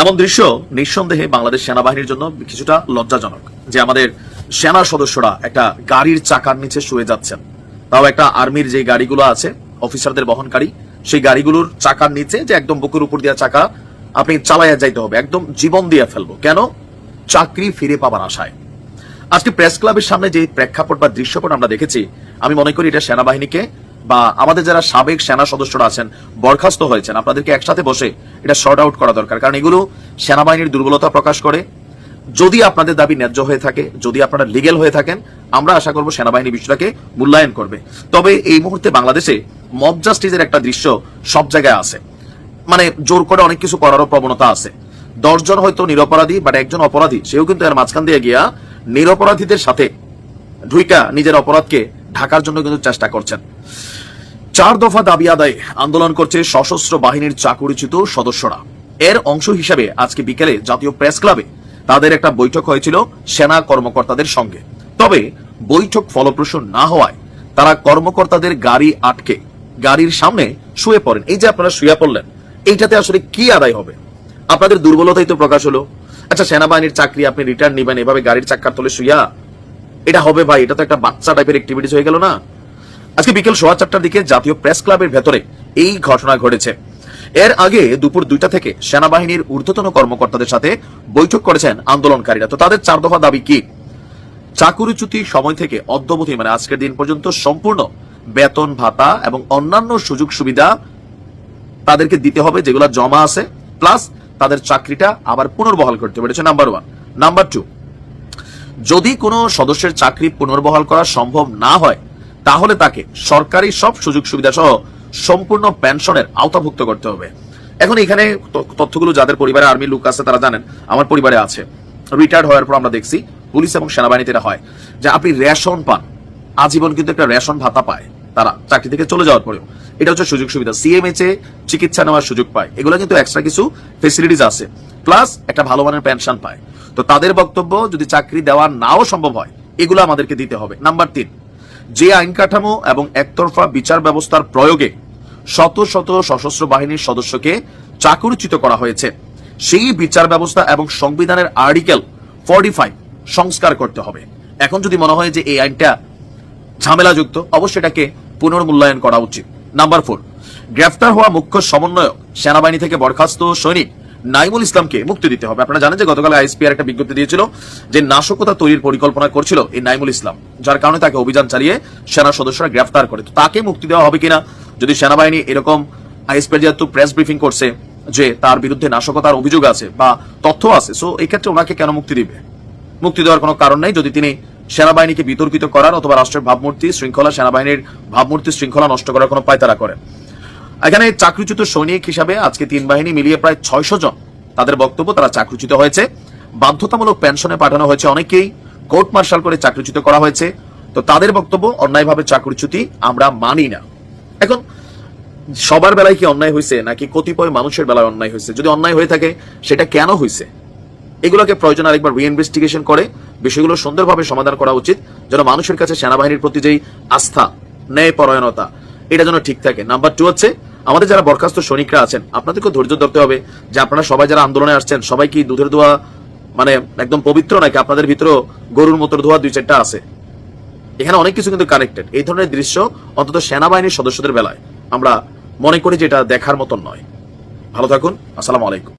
এমন দৃশ্য নিঃসন্দেহে বাংলাদেশ সেনাবাহিনীর জন্য কিছুটা লজ্জাজনক যে আমাদের সেনা সদস্যরা একটা গাড়ির চাকার নিচে শুয়ে যাচ্ছেন। তাও একটা আর্মির যে গাড়িগুলো আছে, অফিসারদের বহনকারী, সেই গাড়িগুলোর চাকার নিচে যে একদম বুকের উপর দেওয়া চাকা, আপনি চালাইয়া যাইতে হবে, একদম জীবন দিয়ে ফেলব। কেন? চাকরি ফিরে পাবার আশায়। আজকে প্রেস ক্লাবের সামনে যে প্রেক্ষাপট বা দৃশ্যপট আমরা দেখেছি, আমি মনে করি এটা সেনাবাহিনীকে বা আমাদের যারা সাবেক সেনা সদস্যরা আছেন বরখাস্ত হয়েছেন, আপনাদেরকে একসাথে বসে এটা শর্ট আউট করা দরকার। কারণ এগুলো সেনাবাহিনীর দুর্বলতা প্রকাশ করে। যদি আপনাদের দাবি ন্যায্য হয়ে থাকে, যদি আপনারা লিগেল হয়ে থাকেন, আমরা আশা করব সেনাবাহিনী বিষয়টাকে মূল্যায়ন করবে। তবে এই মুহূর্তে বাংলাদেশে মব জাস্টিসের একটা দৃশ্য সব জায়গায় আছে। মানে জোর করে অনেক কিছু করারও প্রবণতা আছে। দশজন হয়তো নিরপরাধী বাট একজন অপরাধী, সেও কিন্তু এর মাঝখান দিয়ে গিয়া নিরপরাধীদের সাথে ঢুইকা নিজের অপরাধকে ঢাকার জন্য কিন্তু চেষ্টা করছেন। চার দফা দাবি আদায় আন্দোলন করছে সশস্ত্র বাহিনীর চাকুরিচ্যুত সদস্যরা। এর অংশ হিসেবে আজকে বিকেলে জাতীয় প্রেস ক্লাবে তাদের একটা বৈঠক হয়েছিল সেনা কর্মকর্তাদের সঙ্গে। তবে বৈঠক ফলপ্রসূ না হওয়ায় তারা কর্মকর্তাদের গাড়ি আটকে গাড়ির সামনে শুয়ে পড়েন। এই যে আপনারা শুয়ে পড়লেন, এইটাতে আসলে কি আদায় হবে? আপনাদের দুর্বলতাই তো প্রকাশ হলো। আচ্ছা সেনাবাহিনীর চাকরি আপনি রিটার্ন নিবেন, এভাবে গাড়ির চাক্কার তলে শুয়া এটা হবে ভাই, এটা তো একটা বাচ্চা টাইপের অ্যাক্টিভিটিস হয়ে গেল না? আজকে বিকেল সোয়া চারটার দিকে জাতীয় প্রেস ক্লাবের ভেতরে এই ঘটনা ঘটেছে। এর আগে দুপুর দুইটা থেকে সেনাবাহিনীর ঊর্ধ্বতন কর্মকর্তাদের সাথে বৈঠক করেছেন আন্দোলনকারীরা। তো তাদের চার দফা দাবি কি? চাকুরিচ্যুতি সময় থেকে অদ্যবধি মানে আজকের দিন পর্যন্ত সম্পূর্ণ বেতন ভাতা এবং অন্যান্য সুযোগ সুবিধা তাদেরকে দিতে হবে, যেগুলো জমা আছে, প্লাস তাদের চাকরিটা আবার পুনর্বহাল করতে এটা নাম্বার ওয়ান। নাম্বার টু, যদি কোনো সদস্যের চাকরি পুনর্বহাল করা সম্ভব না হয় তাহলে তাকে সরকারি সব সুযোগ সুবিধা সহ সম্পূর্ণ পেনশনের আওতাভুক্ত করতে হবে। এখন এখানে তথ্যগুলো যাদের পরিবারে আর্মি লোক আছে, তারা জানেন, আমার পরিবারে আছে। রিটায়ার্ড হওয়ার পর আমরা দেখছি পুলিশ এবং সেনাবাহিনীতে এটা হয় যে আপনি রেশন পান। আজীবন কিন্তু একটা রেশন ভাতা পায় তারা চাকরি থেকে চলে যাওয়ার পরেও। এটা হচ্ছে সুযোগ সুবিধা। সিএমএচ এ চিকিৎসা নেওয়ার সুযোগ পায়। এগুলো কিন্তু এক্সট্রা কিছু ফেসিলিটিস আছে। প্লাস একটা ভালো মানের পেনশন পায়। তো তাদের বক্তব্য, যদি চাকরি দেওয়া নাও সম্ভব হয়, এগুলো আমাদেরকে দিতে হবে। নাম্বার তিন যে আইন কাঠামো এবং একতরফা বিচার ব্যবস্থার প্রয়োগে শত শত সশস্ত্র বাহিনীর সদস্যকে চাকরিচ্যুত করা হয়েছে। সেই বিচার ব্যবস্থা এবং সংবিধানের আর্টিকেল ফর্টি সংস্কার করতে হবে। এখন যদি মনে হয় যে এই আইনটা ঝামেলাযুক্ত, অবশ্যই এটাকে পুনর্মূল্যায়ন করা উচিত। নাম্বার ফোর, গ্রেফতার হওয়া মুখ্য সমন্বয়ক, সেনাবাহিনী থেকে বরখাস্ত সৈনিক নাইমুল ইসলামকে মুক্তি দিতে হবে। আপনারা জানেন যে গতকাল আইএসপিআর একটা বিজ্ঞপ্তি দিয়েছিল যে নাশকতা তৈরির পরিকল্পনা করছিল এই নাইমুল ইসলাম, যার কারণে তাকে অভিযান চালিয়ে সেনা সদস্যরা গ্রেফতার করে। তাকে মুক্তি দেওয়া হবে কিনা, যদি সেনাবাহিনী এরকম আইএসপিআর যেহেতু প্রেস ব্রিফিং করছে যে তার বিরুদ্ধে নাশকতার অভিযোগ আছে বা তথ্য আছে সো এই ক্ষেত্রে ওনাকে কেন মুক্তি দিবে? মুক্তি দেওয়ার কোনো কারণ নেই। যদি তিনি সেনাবাহিনীকে বিতর্কিত করার অথবা রাষ্ট্রের ভাবমূর্তি শৃঙ্খলা, সেনাবাহিনীর ভাবমূর্তি শৃঙ্খলা নষ্ট করার কোনো পায়তারা করেন। এখানে চাকরিচ্যুত সৈনিক হিসাবে আজকে তিন বাহিনী মিলিয়ে প্রায় ছয়শো জন। তাদের বক্তব্য তারা চাকরিচ্যুত হয়েছে। বাধ্যতামূলক পেনশনে পাঠানো হয়েছে অনেকেই কোর্ট মার্শাল করে চাকরিচ্যুত করা হয়েছে। তো তাদের বক্তব্য, অন্যায়ভাবে চাকরিচ্যুতি আমরা মানি না। এখন, সবার বেলায় কি অন্যায় হয়েছে নাকি কতিপয় মানুষের বেলায় অন্যায় হয়েছে যদি অন্যায় হয়ে থাকে, সেটা কেন হয়েছে এগুলোকে প্রয়োজন আরেকবার রিইনভেস্টিগেশন করে, বিষয়গুলো সুন্দরভাবে সমাধান করা উচিত, যেন মানুষের কাছে সেনাবাহিনীর প্রতি যেই আস্থা ন্যায় পরায়ণতা এটা যেন ঠিক থাকে। নাম্বার টু হচ্ছে আমাদের যারা বরখাস্ত সৈনিকরা আছেন, আপনাদেরকেও ধৈর্য ধরতে হবে যে আপনারা সবাই যারা আন্দোলনে আসছেন সবাই কি দুধের ধোয়া মানে একদম পবিত্র নাকি আপনাদের ভিতরেও গরুর মতো ধোয়া দুই চারটা আছে। এখানে অনেক কিছু কিন্তু কানেক্টেড এই ধরনের দৃশ্য অন্তত সেনাবাহিনীর সদস্যদের বেলায়। আমরা মনে করি যে এটা দেখার মতন নয়। ভালো থাকুন, আসসালামু আলাইকুম।